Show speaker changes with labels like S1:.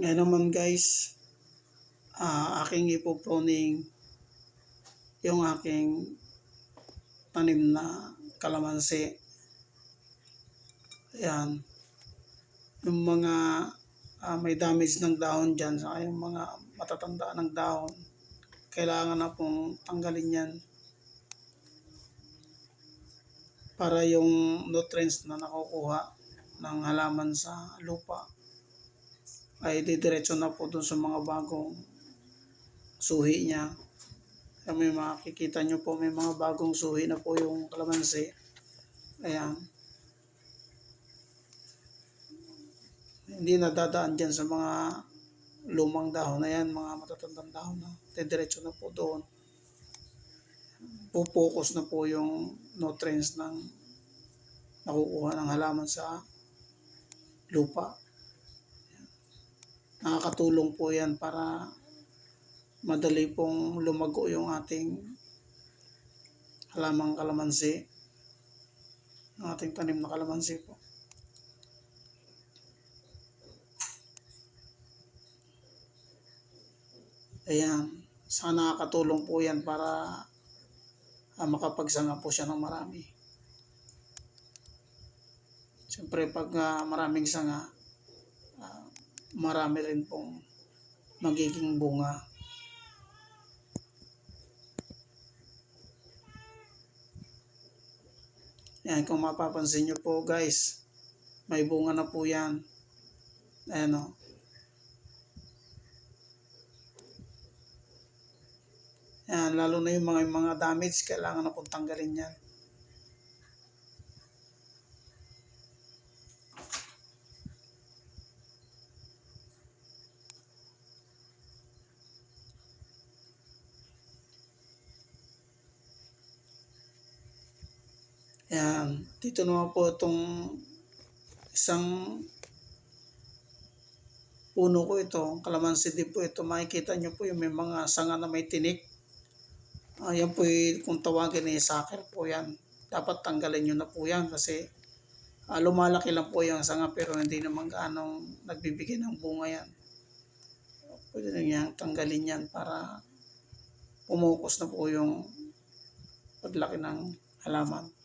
S1: Ngayon naman guys, ah aking ipoproning yung aking tanim na kalamansi. Ayan. Yung mga ah, may damage ng dahon dyan, saka yung mga matatanda ng dahon, kailangan na pong tanggalin yan para yung nutrients na nakukuha ng halaman sa lupa ay didiretso na po dun sa mga bagong suhi niya. Kaya may makikita nyo po, may mga bagong suhi na po yung kalamansi. Ayan. Hindi nadadaan dyan sa mga lumang dahon na yan, mga matatandang dahon na. Didiretso na po doon. Pupokus na po yung nutrients ng nakukuha ng halaman sa lupa. Nakakatulong po yan para madali pong lumago yung ating halamang kalamansi. Ang ating tanim na kalamansi po. Ayan. Saka nakakatulong po yan para ah, makapagsanga po siya ng marami. Siyempre pag ah, maraming sanga, marami rin pong magiging bunga. Yan, kung mapapansin nyo po guys, may bunga na po yan. Ayan o. Yan, lalo na yung mga, mga damage, kailangan na pong tanggalin yan. Yan. Dito naman po itong isang puno ko ito. Kalamansi din po ito. Makikita nyo po yung may mga sanga na may tinik. Ayan po yung, kung tawagin ay sucker po yan. Dapat tanggalin nyo na po yan kasi ah, lumalaki lang po yung sanga pero hindi naman gaano nagbibigay ng bunga yan. Pwede na yan tanggalin yan para pumukus na po yung paglaki ng halaman.